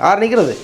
யார் நிற்கிறது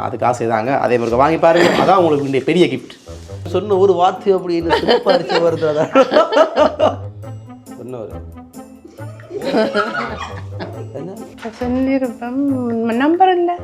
அது காசு தாங்க அதே மாதிரி வாங்கி பாருங்க. அதான் உங்களுக்கு வேண்டிய பெரிய கிஃப்ட் சொன்ன ஒரு வார்த்தை அப்படின்னு வருது அதான். சொன்ன ஒரு சொல்லியிருப்பேன் நம்பர் இல்லை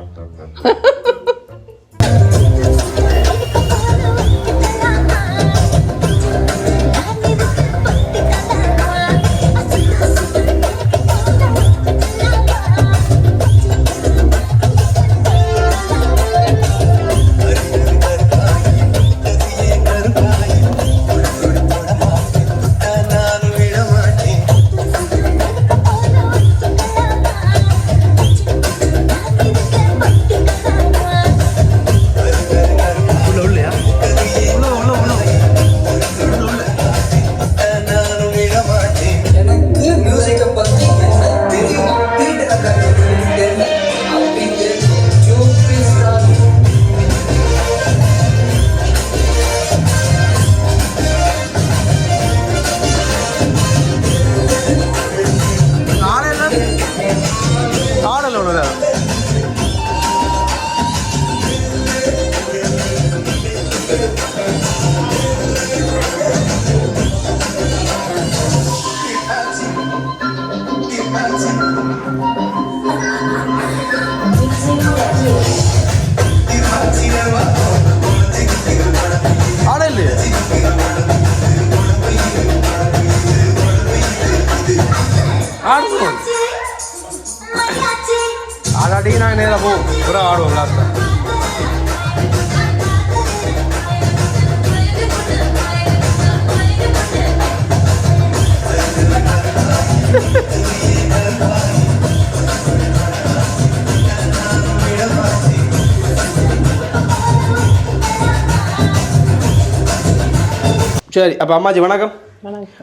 நேராக கூட ஆடுவோம் சரி அப்போ அம்மாஜி வணக்கம்.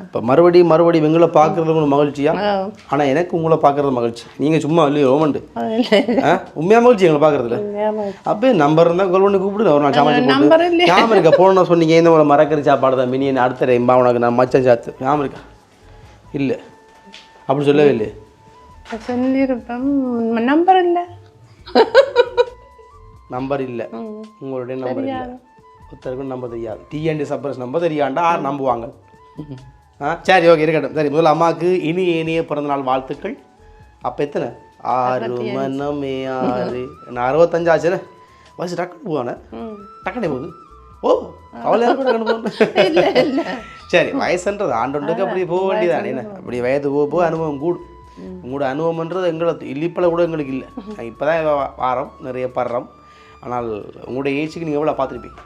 இப்போ மறுபடியும் மறுபடியும் எங்களை பார்க்குறது உங்களுக்கு மகிழ்ச்சியா? ஆனால் எனக்கு உங்களை பார்க்குறது மகிழ்ச்சி. நீங்கள் சும்மா இல்லையோ ரோமண்டு உண்மையாக மகிழ்ச்சி எங்களை பார்க்குறதுல. அப்போ நம்பர் இருந்தால் கால் பண்ணி கூப்பிடு ஒரு நாள் இல்லையே. ஞாபகம் இருக்கா? போன சொன்னீங்க இந்த ஒரு மறக்கறி சாப்பாடு தான் மினி அடுத்த டைம்பா உனக்கு நான் மச்சம் சாத்து. ஞாபகம் இருக்கா? இல்லை. அப்படி சொல்லவே இல்லை சொல்லியிருப்பேன். நம்பர் இல்லை. நம்பர் இல்லை. உங்களுடைய நம்பர் இல்லை. ஒருத்தருக்கும் நம்பர் தெரியாது. டிஎன்டி சப்பரஸ் நம்பர் தெரியாண்டா ஆறு நம்புவாங்க. ஆ சரி ஓகே இருக்கட்டும். சரி முதல்ல அம்மாவுக்கு இனிய இனிய பிறந்தநாள் வாழ்த்துக்கள். அப்போ எத்தனை? ஆறு மனமே ஆறு. நான் அறுபத்தஞ்சு ஆச்சுன்னு வயசு டக்குன்னு போவானே டக்குனே போகுது. ஓ போகணும் சரி வயசுன்றது ஆண்டொண்டுக்கு அப்படி போக வேண்டியதானே என்ன? அப்படி வயது போக போக அனுபவம் கூடும் உங்களோட அனுபவம்ன்றது எங்களை இல்லிப்பில் கூட எங்களுக்கு இல்லை. இப்போ தான் வாரம் நிறைய படுறோம் ஆனால் உங்களுடைய ஏஜுக்கு நீங்கள் எவ்வளோ பார்த்துருப்பீங்க?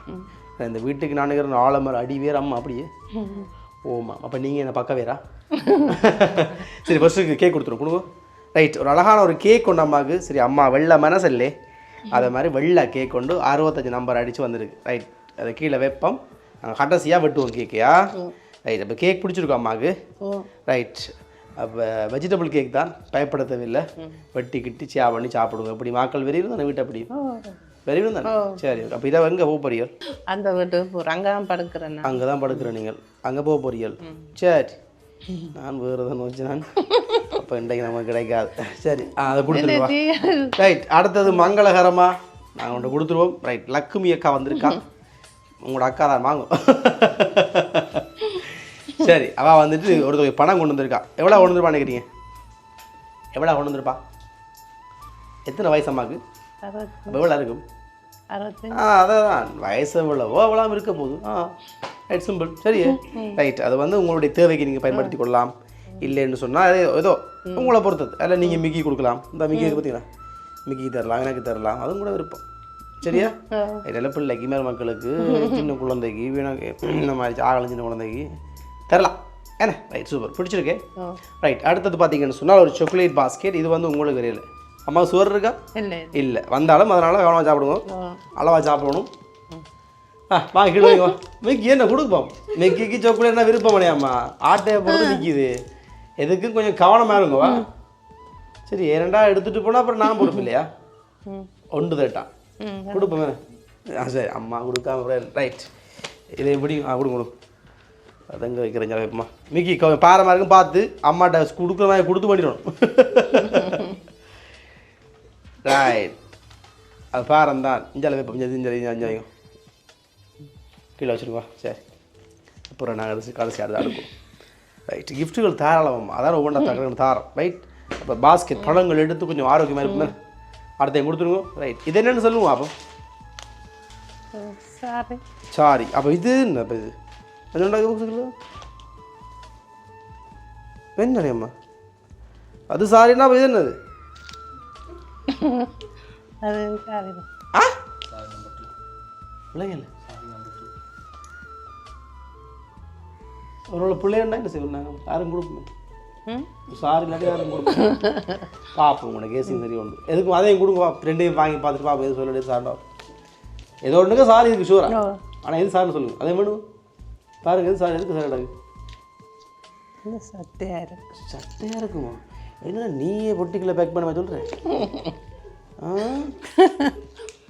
இந்த வீட்டுக்கு நான் இருக்கிற ஆலமர் அடி வேறு அம்மா அப்படியே. ஓமா அப்போ நீங்கள் என்ன பக்க வேறா? சரி ஃபஸ்ட்டு கேக் கொடுத்துரும் கொடுங்க ரைட் ஒரு அழகான ஒரு கேக் கொண்டு அம்மாவுக்கு சரி அம்மா வெள்ளை மனசல்லே. அதை மாதிரி வெள்ளை கேக் கொண்டு அறுபத்தஞ்சு நம்பர் அடித்து வந்திருக்கு. ரைட் அதை கீழே வைப்போம். நாங்கள் கடைசியாக வெட்டுவோம் கேக்கையா ரைட் அப்போ கேக் பிடிச்சிருக்கோம் அம்மாவுக்கு. ரைட் அப்போ வெஜிடபிள் கேக் தான். பயப்பட தேவையில்லை வெட்டி கிட்டி சியா பண்ணி சாப்பிடுங்க இப்படி மாக்கள் வெறியும் தானே வீட்டை அப்படி வெறியும் தானே? சரி அப்போ இதை எங்கே போக போறீர்கள்? அந்த வீட்டு ரங்காம் படுக்கிறேன் நான். அங்கே தான் படுக்கிற நீங்கள். அங்கே போக போறீர்கள். சரி. நான் வேறு தான் வச்சு நான். அப்போ இன்றைக்கு நமக்கு கிடைக்காது. சரி அதை கொடுத்துருவா ரைட் அடுத்தது மங்களகரமா. நாங்கள் ஒன்று கொடுத்துருவோம். ரைட் லக்குமி அக்கா வந்திருக்கா. உங்களோட அக்கா தான் வாங்கும். சரி அவள் வந்துட்டு ஒரு தொகை பணம் கொண்டு வந்திருக்கா. எவ்வளோ கொண்டு வந்திருப்பா நினைக்கிறீங்க எவ்வளோ கொண்டு வந்திருப்பா? எத்தனை வயசு அம்மாவுக்கு எவ்வளோ இருக்கும்? ஆ அதான். வயசு எவ்வளவோ அவ்வளோ இருக்க போகுது ஆ ரைட் சிம்பிள் சரி ரைட் அது வந்து உங்களுடைய தேவைக்கு நீங்கள் பயன்படுத்தி கொள்ளலாம். இல்லைன்னு சொன்னால் அது ஏதோ உங்களை பொறுத்தது. அதில் நீங்கள் மிக்கி கொடுக்கலாம். இந்த மிக்கி பார்த்தீங்களா மிக்கி தரலாம் எனக்கு தரலாம். அதுவும் கூட விருப்பம். சரியா? இதெல்லாம் பிள்ளைக்கு மேல் மக்களுக்கு சின்ன குழந்தைக்கு வீணா இந்த மாதிரி ஆகலம் சின்ன குழந்தைக்கு தரலாம். என்ன? Right super பிடிச்சிருக்கே? ரைட் அடுத்தது பார்த்தீங்கன்னு சொன்னால் ஒரு சாக்லேட் பாஸ்கெட் இது வந்து உங்களுக்கு வரையில அம்மா சுவர் இருக்கா? இல்லை இல்லை. வந்தாலும் அதனால் கவனமாக சாப்பிடுவோம் அளவாக சாப்பிடணும். ஆ வாங்க கீழே வைங்க மிக்கி என்ன கொடுப்போம் மிக்கிக்கு சாக்லேட்னா விருப்பம் இல்லையாம்மா ஆட்டையை பொறுத்து நிற்கிது எதுக்கும் கொஞ்சம் கவனமாக இருங்க வா. சரி ஏரண்டா எடுத்துட்டு போனா அப்புறம் நான் பொறுப்பு இல்லையா? ஒன்று தேட்டான் கொடுப்போமே ஆ சரி அம்மா கொடுக்காம ரைட் இதை எப்படி ஆ கொடுங்க கொடுங்க. அதங்க வைக்கிறேன் ஜலமா மிக்கி கொ- பாரமா இருக்கும் பார்த்து. அம்மாட்ட கொடுக்குற மாதிரி கொடுத்து பண்ணிடணும். ரைட் அது பாரம் தான். இஞ்சால இஞ்சால இஞ்சால அஞ்சாயும் கீழே வச்சுருக்கோம். சரி. அப்புறம் நாங்கள் கடைசி கடைசி அடுத்து அடுக்கும் ரைட் கிஃப்ட்டுகள் தாராளம். அதான் ஒவ்வொன்றா தகவல் தாரம். ரைட் அப்போ பாஸ்கெட் பழங்கள் எடுத்து கொஞ்சம் ஆரோக்கியமாக இருக்கும் அடுத்த கொடுத்துருங்க? ரைட் இது என்னன்னு சொல்லுவோம் அப்போ. சாரி சாரி அப்போ இது என்ன அப்போ இது? என்னடி அம்மா. அது சாரின்னா அப்போ இது என்னது? அது சாரி தான் ஆ? பிள்ளைங்க ஒரு பிள்ளைன்னா என்ன செய்வோம் நாங்கள் யாரும் கொடுப்போம் ம்? சாரி இல்லாட்டி யாரும் கொடுப்போம் பார்ப்போம் உனக்கு கேசிங் தெரிய உண்டு எதுக்கும் அதையும் கொடுங்க. ரெண்டையும் வாங்கி பார்த்துட்டு பார்ப்போம் எது சொல்லி சாண்டா ஏதோ ஒன்றுக்கு சாரி இருக்கு ஷூரா ஆனால் எது சார்னு சொல்லுங்க. அதே வேணும்? பாருங்க எது சார் எதுக்கு சார் இடாது சட்டையாக இருக்கு? சட்டையாக இருக்குமா? என்ன நீயே பொட்டிக்குள்ள பேக் பண்ண சொல்கிறேன்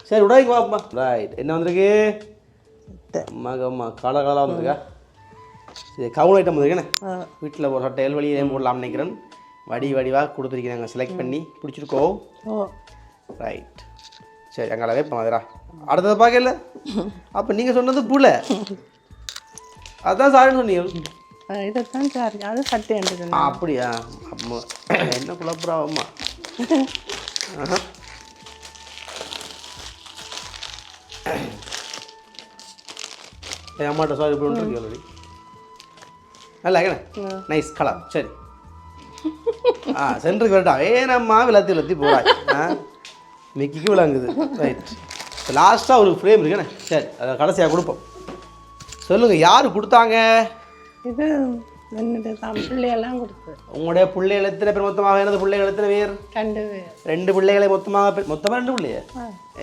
சரி விடாய்க்கு வாப்பா. ரைட் என்ன வந்திருக்கு? அம்மாக்கு அம்மா கால காலாக வந்திருக்கா? சரி கவுன் ஐட்டம் வந்திருக்கேனே ஆ. வீட்டில் ஒரு சட்டை வெளியே போடலாம் நினைக்கிறேன். வடி வடிவாக கொடுத்துருக்கீங்க செலக்ட் பண்ணி பிடிச்சிருக்கோ? ரைட் சரி அங்கே வைப்போம் அதிரா அடுத்தது பார்க்கல? அப்போ நீங்கள் சொன்னது புல. அதான் சாரின்னு சொன்னீங்க. இதைத்தான் சாரி. அது சட்டை அப்படியா? என்ன குழப்பறா அம்மா? ஆஹா. என் அம்மாட்ட சாரி இப்படி ஒன்று ஆல்ரெடி நல்லா இருக்கேண்ணே. நைஸ் கலர் சரி. ஆ சென்டருக்கு வரட்டா. ஏனம்மா விளத்தி விளத்தி போகிறாய் ஆ? மிக்கிக்கு விளங்குது. ரைட் லாஸ்ட்டாக ஒரு ஃப்ரேம் இருக்குண்ணே. சரி அதை கடைசியாக கொடுப்போம். சொல்லுங்கள் யார் கொடுத்தாங்க? இது என்னுடைய தான். பிள்ளையெல்லாம் கொடுத்தது உங்களுடைய பிள்ளைகள் எத்தனை பேர் மொத்தமாக? எனது பிள்ளைகள் எத்தனை பேர்? ரெண்டு பேர். ரெண்டு பிள்ளைகளை மொத்தமாக பெ- மொத்தமாக ரெண்டு பிள்ளைய?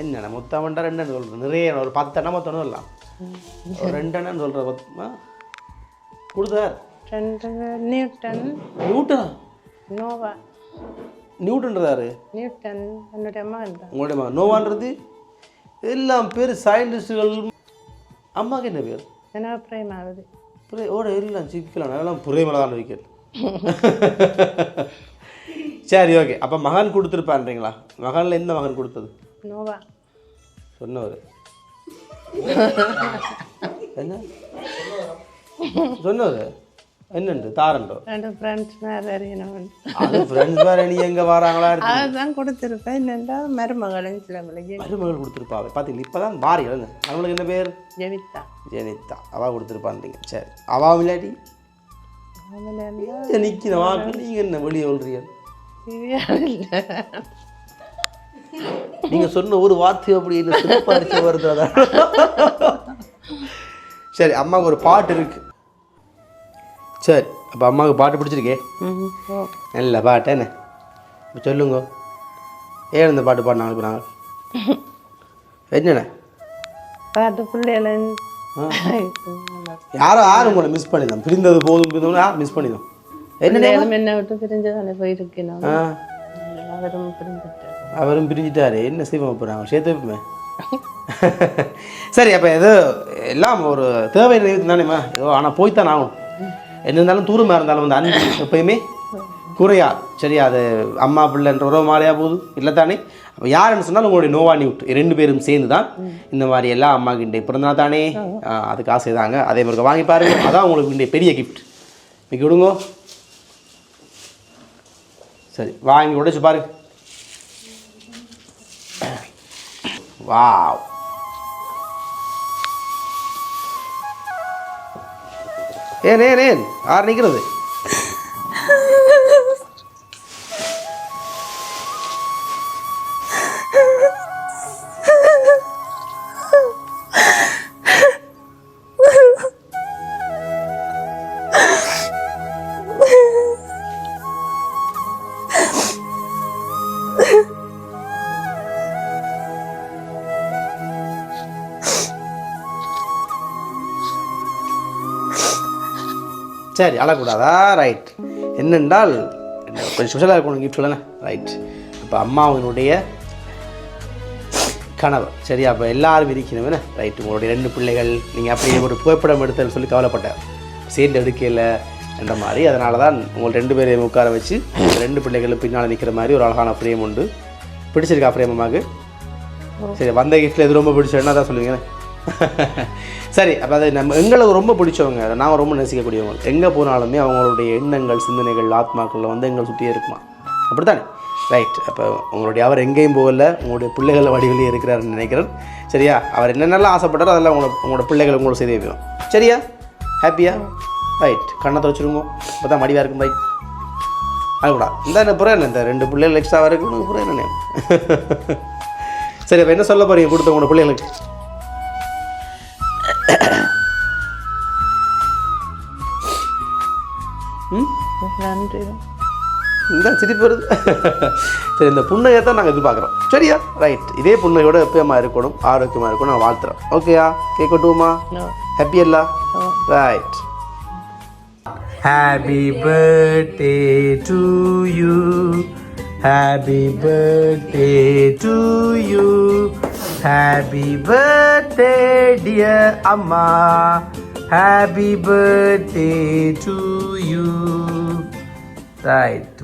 என்னண்ணா மொத்தமாண்டா ரெண்டு சொல்கிறது நிறைய ஒரு பத்து எண்ணம் மொத்தம் சொல்லலாம். ஒரு ரெண்டு எண்ணம் சொல்கிற மொத்தமாக கொடுத்தார் ரெண்டு பேர். நியூட்டன். நியூட்டனா? நோவா. நியூட்டன்றாரு நியூட்டன் என்னுடைய மகன் தான் உங்களுடைய மகன் நோவான்றது? எல்லாம் பேர் சயின்டிஸ்டுகள் அம்மாவுக்கு என்ன பேர்? என்ன பிரேமாவது புரிய ஓட எல்லாம் சிக்கலாம் எல்லாம் புரியமலை தான் வைக்கல் சரி ஓகே அப்போ மகன் கொடுத்துருப்பான்றீங்களா? மகனில் எந்த மகன் கொடுத்தது? நோவா. சொன்னவர். என்ன? சொன்னவர்? என்னண்டு? தாரண்டோ? ரெண்டு ஃப்ரெண்ட்ஸ் மேலே அறியணும் அது ஃப்ரெண்ட்ஸ் வேறு நீ எங்கே வராங்களா? அதுதான் கொடுத்துருப்பேன். என்னென்னா மருமகளும் சில மருமகள் கொடுத்துருப்பாங்க பார்த்தீங்களா இப்போ தான் மாறி அவங்களுக்கு என்ன பேர்? ஜெவிதா ஜெனிதா அவா கொடுத்துருப்பான்றீங்க. சரி. அவா இங்கே நிற்கிற வாக்கு நீங்கள் என்ன வெளியே சொல்றீங்க? இல்லை. நீங்கள் சொன்ன ஒரு வார்த்தை அப்படி என்ன சிறப்பாக அடிச்சு வருது அதான். சரி அம்மாவுக்கு ஒரு பாட்டு இருக்கு. சரி அப்போ அம்மாவுக்கு பாட்டு பிடிச்சிருக்கே. நல்ல பாட்டு என்ன? சொல்லுங்க. ஏன் இந்த பாட்டு பாடினாங்க இப்போ நாங்கள் என்னண்ணே பாட்டு பிள்ளைகளும் யாரும் யாரும் உங்களை மிஸ் பண்ணிடலாம் பிரிந்தது போதும் பிரிந்தவங்க யார் மிஸ் பண்ணிடும் என்ன பிள்ளைகளும் என்னை விட்டு பிரிஞ்சதானே போயிருக்கணும் ஆ. அவரும் பிரிஞ்சுட்டார். அவரும் பிரிஞ்சிட்டாரு. என்ன செய்வோம் இப்போ நாங்கள் சேர்த்து வைப்போமே. சரி அப்போ ஏதோ எல்லாம் ஒரு தேவை நிறைவேற்று தானேம்மா? ஏதோ ஆனால் போய்த்தான் ஆகும் என்ன இருந்தாலும் தூரமாக இருந்தாலும் வந்து அன்பு எப்பயுமே குறையா? சரியா அது அம்மா பிள்ளைன்ற உறவு மாலையாக போகுது? இல்லை தானே அப்போ யாருன்னு சொன்னால் உங்களுடைய நோவா நியூட் ரெண்டு பேரும் சேர்ந்து தான் இந்த மாதிரி எல்லாம் அம்மா கிண்டே பிறந்தா தானே அதுக்கு ஆசை தாங்க அதே மாதிரி வாங்கி பாருங்க. அதான் உங்களுக்கு இன்றைய பெரிய கிஃப்ட் இன்னைக்கு விடுங்க சரி வாங்கி உடைச்சு பாருங்க வாவ். ஏன் ஏன் ஏன்? யார் நிற்கிறது சரி அழக்கூடாதா? ரைட் என்னென்றால் என்ன கொஞ்சம் ஸ்பெஷலாக இருக்கணும் கிஃப்ட் இல்லைண்ணே ரைட் அப்போ அம்மாவினுடைய கனவு. சரியா? அப்போ எல்லாரும் இருக்கணும் ரைட் உங்களுடைய ரெண்டு பிள்ளைகள் நீங்கள் அப்படியே ஒரு புகைப்படம் எடுத்தேன்னு சொல்லி கவலைப்பட்டார் சேர்ந்து எடுக்கல என்ற மாதிரி. அதனால தான் உங்கள் ரெண்டு பேரையும் உட்கார வச்சு ரெண்டு பிள்ளைகளும் பின்னால் நிற்கிற மாதிரி ஒரு அழகான ஃப்ரேம் உண்டு. பிடிச்சிருக்கா ஃப்ரேம் அம்மாக்கு சரி வந்த கிஃப்ட்டில் எது ரொம்ப பிடிச்சதுன்னா தான் சொல்லுவீங்க சரி அப்போ அது நம்ம எங்களுக்கு ரொம்ப பிடிச்சவங்க. அதை நாங்கள் ரொம்ப நேசிக்கக்கூடியவங்க. எங்கே போனாலுமே அவங்களுடைய எண்ணங்கள் சிந்தனைகள் ஆத்மாக்களில் வந்து எங்களை சுற்றியே இருக்குமா? அப்படித்தானே? ரைட் அப்போ உங்களுடைய அவர் எங்கேயும் போகல. உங்களுடைய பிள்ளைகள் வடிவிலே இருக்கிறாருன்னு நினைக்கிறேன். சரியா? அவர் என்னென்னலாம் ஆசைப்பட்டாரோ அதெல்லாம் உங்களோட உங்களோட பிள்ளைகள் உங்களோட செய்து வைக்கணும் சரியா? ஹாப்பியா ரைட் கண்ணை துவச்சிருங்க இப்போ தான் மடிவாக இருக்கும். ரைட் அதுக்கூடா. இந்த என்ன புறம் என்ன? இந்த ரெண்டு பிள்ளைகள் எக்ஸ்ட்ரா வரைக்கும் உனக்கு புறம் என்ன சரி அப்போ என்ன சொல்ல போகிறீங்க கொடுத்த உங்களோட பிள்ளைகளுக்கு. நன்றி. இந்த சிரிப்பு வருது. சரி இந்த புண்ணையை தான் நாங்கள் எதிர்பார்க்குறோம். சரியா? ரைட் இதே புண்ணையோட எப்பயமா இருக்கணும் ஆரோக்கியமாக இருக்கணும் நான் வாழ்த்துறோம் ஓகேயா கேட்கட்டுமா No. ஹாப்பி இல்லா right happy birthday to you happy birthday to you happy birthday dear amma happy birthday to you right